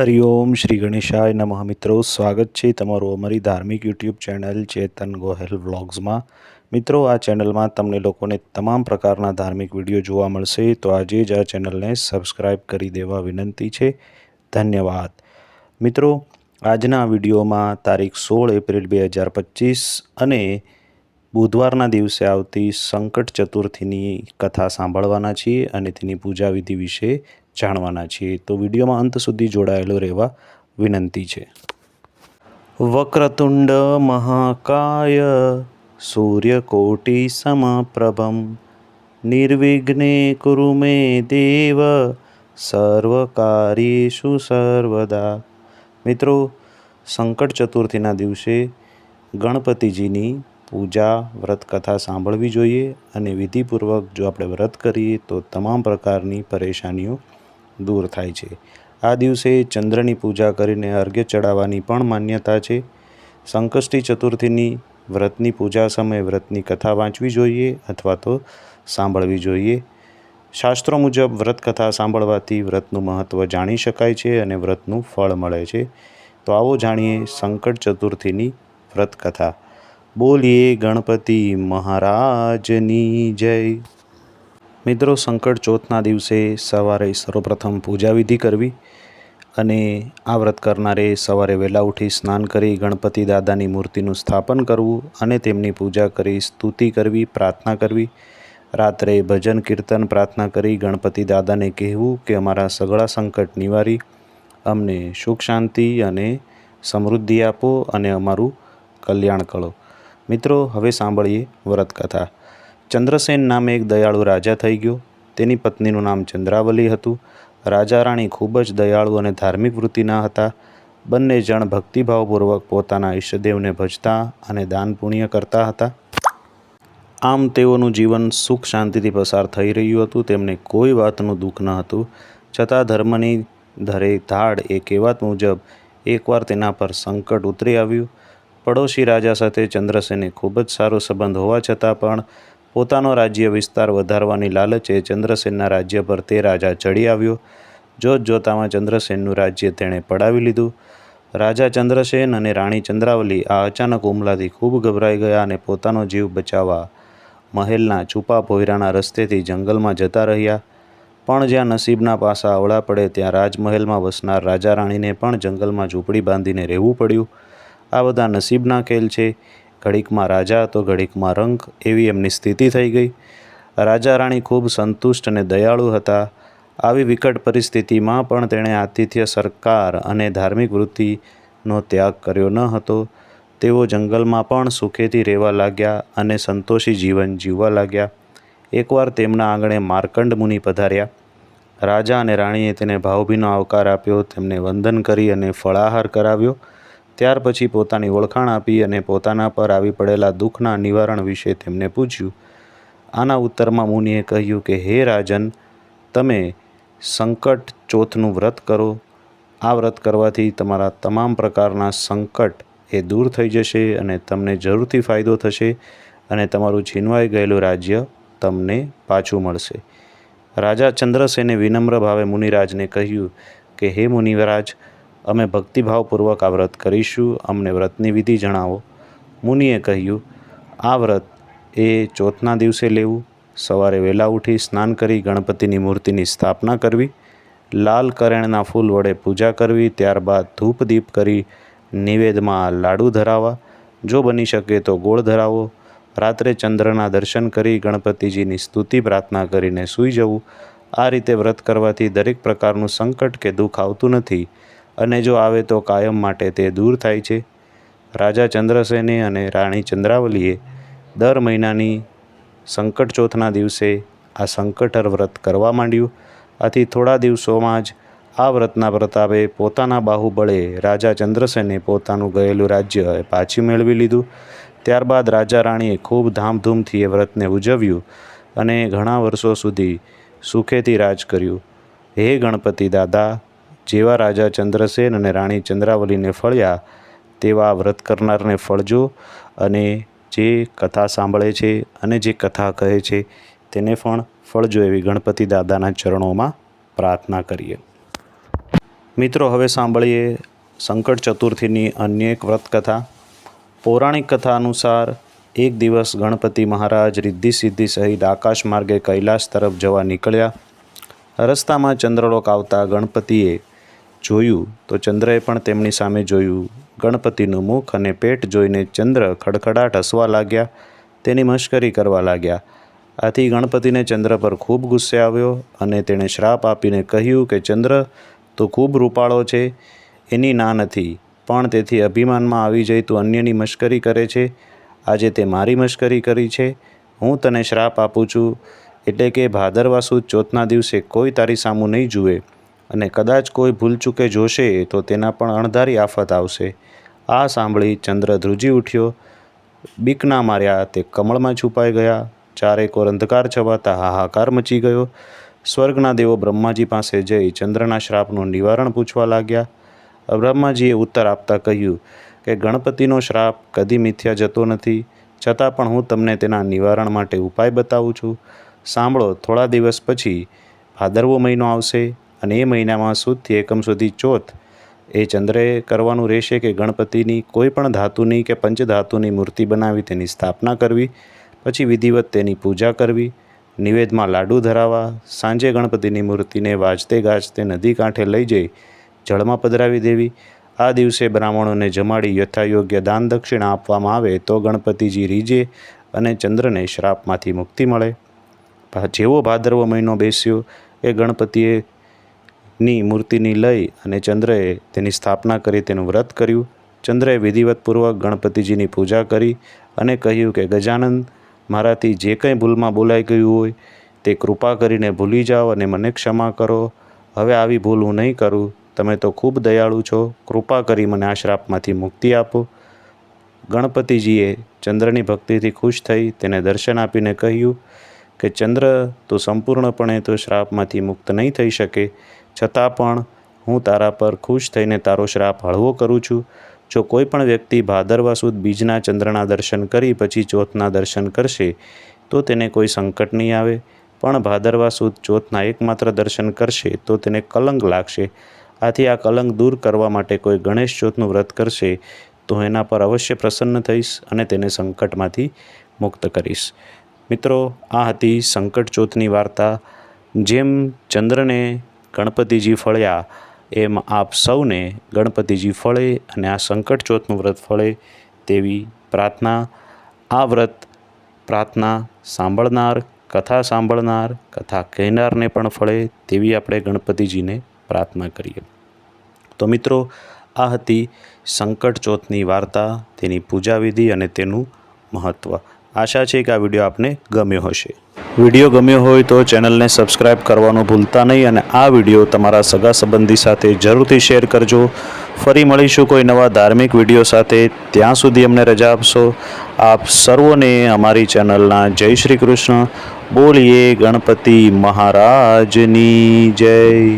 હરિઓમ શ્રી ગણેશાય નમઃ મિત્રો. સ્વાગત છે તમારું અમારી ધાર્મિક યુટ્યુબ ચેનલ ચેતન ગોહેલ વ્લોગ્સમાં. મિત્રો, આ ચેનલમાં તમને લોકોને તમામ પ્રકારના ધાર્મિક વીડિયો જોવા મળશે. તો આજે જ આ ચેનલને સબસ્ક્રાઈબ કરી દેવા વિનંતી છે. ધન્યવાદ. મિત્રો, આજના વિડીયોમાં તારીખ સોળ એપ્રિલ બે હજાર પચીસ અને બુધવારના દિવસે આવતી સંકટ ચતુર્થીની કથા સાંભળવાના છીએ અને તેની પૂજા વિધિ વિશે જાણવાના છીએ. તો વિડીયોમાં અંત સુધી જોડાયેલો રહેવા વિનંતી છે. વક્રતુંડ મહાકાય, સૂર્યકોટિ સમપ્રભમ. નિર્વિઘ્ને કુરુ મે દેવ સર્વકાર્યેષુ સર્વદા. મિત્રો, સંકટ ચતુર્થીના દિવસે ગણપતિજીની પૂજા, વ્રત કથા સાંભળવી જોઈએ અને વિધિપૂર્વક જો આપણે વ્રત કરીએ તો તમામ પ્રકારની પરેશાનીઓ દૂર થાય છે. આ દિવસે ચંદ્રની પૂજા કરીને અર્ઘ્ય ચડાવવાની પણ માન્યતા છે. સંકષ્ટી ચતુર્થીની વ્રતની પૂજા સમયે વ્રતની કથા વાંચવી જોઈએ અથવા તો સાંભળવી જોઈએ. શાસ્ત્રો મુજબ વ્રત કથા સાંભળવાથી વ્રતનું મહત્ત્વ જાણી શકાય છે અને વ્રતનું ફળ મળે છે. તો આવો જાણીએ સંકટ ચતુર્થીની વ્રત કથા. બોલીએ ગણપતિ મહારાજની જય. મિત્રો, સંકટ ચોથના દિવસે સવારે સર્વપ્રથમ પૂજા વિધિ કરવી અને આ વ્રત કરનારે સવારે વહેલા ઉઠી સ્નાન કરી ગણપતિ દાદાની મૂર્તિનું સ્થાપન કરવું અને તેમની પૂજા કરી સ્તુતિ કરવી, પ્રાર્થના કરવી. રાત્રે ભજન, કીર્તન, પ્રાર્થના કરી ગણપતિ દાદાને કહેવું કે, અમારા સગળા સંકટ નિવારી, અમને સુખ, શાંતિ અને સમૃદ્ધિ આપો અને અમારું કલ્યાણ કરો. મિત્રો, હવે સાંભળીએ વ્રત કથા ચંદ્રસેન નામે એક દયાળુ રાજા થઈ ગયો. તેની પત્નીનું નામ ચંદ્રાવલી હતું. રાજા રાણી ખૂબ જ દયાળુ અને ધાર્મિક વૃત્તિના હતા. બંને જણ ભક્તિભાવપૂર્વક પોતાના ઈષ્ટદેવને ભજતા અને દાન પુણ્ય કરતા હતા. આમ તેઓનું જીવન સુખ શાંતિથી પસાર થઈ રહ્યું હતું. તેમને કોઈ વાતનું દુઃખ ન હતું. છતાં ધર્મની ધરે ધાડ એ કહેવત મુજબ એકવાર તેના પર સંકટ ઉતરી આવ્યું. પડોશી રાજા સાથે ચંદ્રસેને ખૂબ જ સારો સંબંધ હોવા છતાં પણ પોતાનો રાજ્ય વિસ્તાર વધારવાની લાલચે ચંદ્રસેનના રાજ્ય પર તે રાજા ચડી આવ્યો. જોત જોતામાં ચંદ્રસેનનું રાજ્ય તેણે પડાવી લીધું. રાજા ચંદ્રસેન અને રાણી ચંદ્રાવલી આ અચાનક હુમલાથી ખૂબ ગભરાઈ ગયા અને પોતાનો જીવ બચાવવા મહેલના છુપા ભોયરાના રસ્તેથી જંગલમાં જતા રહ્યા. પણ જ્યાં નસીબના પાસા અવળા પડે ત્યાં રાજમહેલમાં વસનાર રાજા રાણીને પણ જંગલમાં ઝૂંપડી બાંધીને રહેવું પડ્યું. આ બધા નસીબના ખેલ છે. ઘડીકમાં રાજા તો ઘડીકમાં રંક એવી એમની સ્થિતિ થઈ ગઈ. રાજા રાણી ખૂબ સંતુષ્ટ અને દયાળુ હતા. આવી વિકટ પરિસ્થિતિમાં પણ તેણે આતિથ્ય સરકાર અને ધાર્મિક વૃત્તિનો ત્યાગ કર્યો ન હતો. તેઓ જંગલમાં પણ સુખેથી રહેવા લાગ્યા અને સંતોષી જીવન જીવવા લાગ્યા. એકવાર તેમના આંગણે માર્કંડ મુનિ પધાર્યા. રાજા અને રાણીએ તેને ભાવભીનો આવકાર આપ્યો, તેમને વંદન કરી અને ફળાહાર કરાવ્યો. ત્યાર પછી પોતાની ઓળખાણ આપી અને પોતાના પર આવી પડેલા દુઃખના નિવારણ વિશે તેમને પૂછ્યું. આના ઉત્તરમાં મુનિએ કહ્યું કે, હે રાજન, તમે સંકટ ચોથનું વ્રત કરો. આ વ્રત કરવાથી તમારા તમામ પ્રકારના સંકટ એ દૂર થઈ જશે અને તમને જરૂરથી ફાયદો થશે અને તમારું છીનવાઈ ગયેલું રાજ્ય તમને પાછું મળશે. રાજા ચંદ્રસેને વિનમ્ર ભાવે મુનિરાજને કહ્યું કે, હે મુનિરાજ અમે ભક્તિભાવપૂર્વક આ વ્રત કરીશું. અમને વ્રતની વિધિ જણાવો. મુનિએ કહ્યું, આ વ્રત એ ચોથના દિવસે લેવું. સવારે વહેલા ઉઠી સ્નાન કરી ગણપતિની મૂર્તિની સ્થાપના કરવી. લાલ કરેણના ફૂલ વડે પૂજા કરવી. ત્યારબાદ ધૂપ દીપ કરી નિવેદમાં લાડુ ધરાવવા. જો બની શકે તો ગોળ ધરાવો. રાત્રે ચંદ્રના દર્શન કરી ગણપતિજીની સ્તુતિ પ્રાર્થના કરીને સૂઈ જવું. આ રીતે વ્રત કરવાથી દરેક પ્રકારનું સંકટ કે દુઃખ આવતું નથી. અને જો આવે તો કાયમ માટે તે દૂર થાય છે. રાજા ચંદ્રસેને અને રાણી ચંદ્રાવલીએ દર મહિનાની સંકટ ચોથના દિવસે આ સંકટર વ્રત કરવા માંડ્યું. આથી થોડા દિવસોમાં જ આ વ્રતના પ્રતાપે પોતાના બાહુબળે રાજા ચંદ્રસેને પોતાનું ગયેલું રાજ્ય પાછી મેળવી લીધું. ત્યારબાદ રાજા રાણીએ ખૂબ ધામધૂમથી એ વ્રતને ઉજવ્યું અને ઘણા વર્ષો સુધી સુખેથી રાજ કર્યું. હે ગણપતિ દાદા જેવા રાજા ચંદ્રસેન અને રાણી ચંદ્રાવલીને ફળ્યા, તેવા વ્રત કરનારને ફળજો અને જે કથા સાંભળે છે અને જે કથા કહે છે તેને પણ ફળજો એવી ગણપતિ દાદાના ચરણોમાં પ્રાર્થના કરીએ. મિત્રો, હવે સાંભળીએ સંકટ ચતુર્થીની અન્ય એક વ્રત કથા. પૌરાણિક કથા અનુસાર એક દિવસ ગણપતિ મહારાજ રિદ્ધિ સિદ્ધિ સહિત આકાશ માર્ગે કૈલાસ તરફ જવા નીકળ્યા. રસ્તામાં ચંદ્રલોક આવતા ગણપતિએ જોયું તો ચંદ્રએ પણ તેમની સામે જોયું. ગણપતિનું મુખ અને પેટ જોઈને ચંદ્ર ખડખડાટ હસવા લાગ્યા, તેની મશ્કરી કરવા લાગ્યા. આથી ગણપતિને ચંદ્ર પર ખૂબ ગુસ્સે આવ્યો અને તેણે શ્રાપ આપીને કહ્યું કે, ચંદ્ર, તો ખૂબ રૂપાળો છે. એની ના નથી, પણ તેથી અભિમાનમાં આવી જઈ તું અન્યની મશ્કરી કરે છે. આજે તે મારી મશ્કરી કરી છે. હું તને શ્રાપ આપું છું. એટલે કે ભાદરવા સુદ ચોથના દિવસે કોઈ તારી સામું નહીં જુએ. અને કદાચ કોઈ ભૂલચૂકે જોશે તો તેના પણ અણધારી આફત આવશે. આ સાંભળી ચંદ્ર ધ્રુજી ઉઠ્યો. બીકના માર્યા તે કમળમાં છુપાઈ ગયા. ચારેકોર અંધકાર છવાતા હાહાકાર મચી ગયો. સ્વર્ગના દેવો બ્રહ્માજી પાસે જઈ ચંદ્રના શ્રાપનું નિવારણ પૂછવા લાગ્યા. બ્રહ્માજીએ ઉત્તર આપતા કહ્યું કે, ગણપતિનો શ્રાપ કદી મિથ્યા જતો નથી. છતાં પણ હું તમને તેના નિવારણ માટે ઉપાય બતાવું છું. સાંભળો, થોડા દિવસ પછી ભાદરવો મહિનો આવશે. અને એ મહિનામાં સુદથી એકમ સુધી ચોથ, એ ચંદ્રે કરવાનું રહેશે કે ગણપતિની કોઈ પણ ધાતુની કે પંચધાતુની મૂર્તિ બનાવી તેની સ્થાપના કરવી, પછી વિધિવત તેની પૂજા કરવી, નિવેદમાં લાડુ ધરાવવા, સાંજે ગણપતિની મૂર્તિને વાજતે ગાજતે નદી કાંઠે લઈ જઈ જળમાં પધરાવી દેવી. આ દિવસે બ્રાહ્મણોને જમાડી યથાયોગ્ય દાન દક્ષિણા આપવામાં આવે તો ગણપતિજી રીજે અને ચંદ્રને શ્રાપમાંથી મુક્તિ મળે. જેવો ભાદરવો મહિનો બેસ્યો, એ ગણપતિએ ની મૂર્તિની લઈ અને ચંદ્રએ તેની સ્થાપના કરી તેનું વ્રત કર્યું. ચંદ્રએ વિધિવતપૂર્વક ગણપતિજીની પૂજા કરી અને કહ્યું કે, ગજાનંદ, મારાથી જે કંઈ ભૂલમાં બોલાઈ ગયું હોય તે કૃપા કરીને ભૂલી જાઓ અને મને ક્ષમા કરો. હવે આવી ભૂલ હું નહીં કરું. તમે તો ખૂબ દયાળુ છો. કૃપા કરી મને આ શ્રાપમાંથી મુક્તિ આપો. ગણપતિજીએ ચંદ્રની ભક્તિથી ખુશ થઈ તેને દર્શન આપીને કહ્યું કે, ચંદ્ર, તો સંપૂર્ણપણે તો શ્રાપમાંથી મુક્ત નહીં થઈ શકે. છતાં પણ હું તારા પર ખુશ થઈને તારો શ્રાપ હળવો કરું છું. જો કોઈ પણ વ્યક્તિ ભાદરવા સુદ બીજના ચંદ્રના દર્શન કરી પછી ચોથના દર્શન કરશે, તો તેને કોઈ સંકટ નહીં આવે. પણ ભાદરવા સુદ ચોથના એકમાત્ર દર્શન કરશે, તો તેને કલંક લાગશે. આથી આ કલંક દૂર કરવા માટે કોઈ ગણેશ ચોથનું વ્રત કરશે, તો એના પર અવશ્ય પ્રસન્ન થઈશ અને તેને સંકટમાંથી મુક્ત કરીશ. મિત્રો, આ હતી સંકટ ચોથની વાર્તા. જેમ ચંદ્રને ગણપતિજી ફળ્યા, એમ આપ સૌને ગણપતિજી ફળે અને આ સંકટ ચોથનું વ્રત ફળે તેવી પ્રાર્થના, આ વ્રત પ્રાર્થના સાંભળનાર, કથા સાંભળનાર, કથા કહેનારને પણ ફળે તેવી આપણે ગણપતિજીને પ્રાર્થના કરીએ. તો મિત્રો, આ હતી સંકટ ચોથની વાર્તા, તેની પૂજાવિધિ અને તેનું મહત્ત્વ આશા છે કે આ વીડિયો આપને ગમ્યો હશે. વીડિયો ગમ્યો હોય તો ચેનલને સબસ્ક્રાઇબ કરવાનું ભૂલતા નહીં અને આ વીડિયો તમારા સગા સંબંધી સાથે જરૂરથી શેર કરજો. ફરી મળીશું કોઈ નવા ધાર્મિક વીડિયો સાથે. ત્યાં સુધી અમને રજા આપશો. આપ સર્વોને અમારી ચેનલના જય શ્રી કૃષ્ણ. બોલીએ ગણપતિ મહારાજની જય.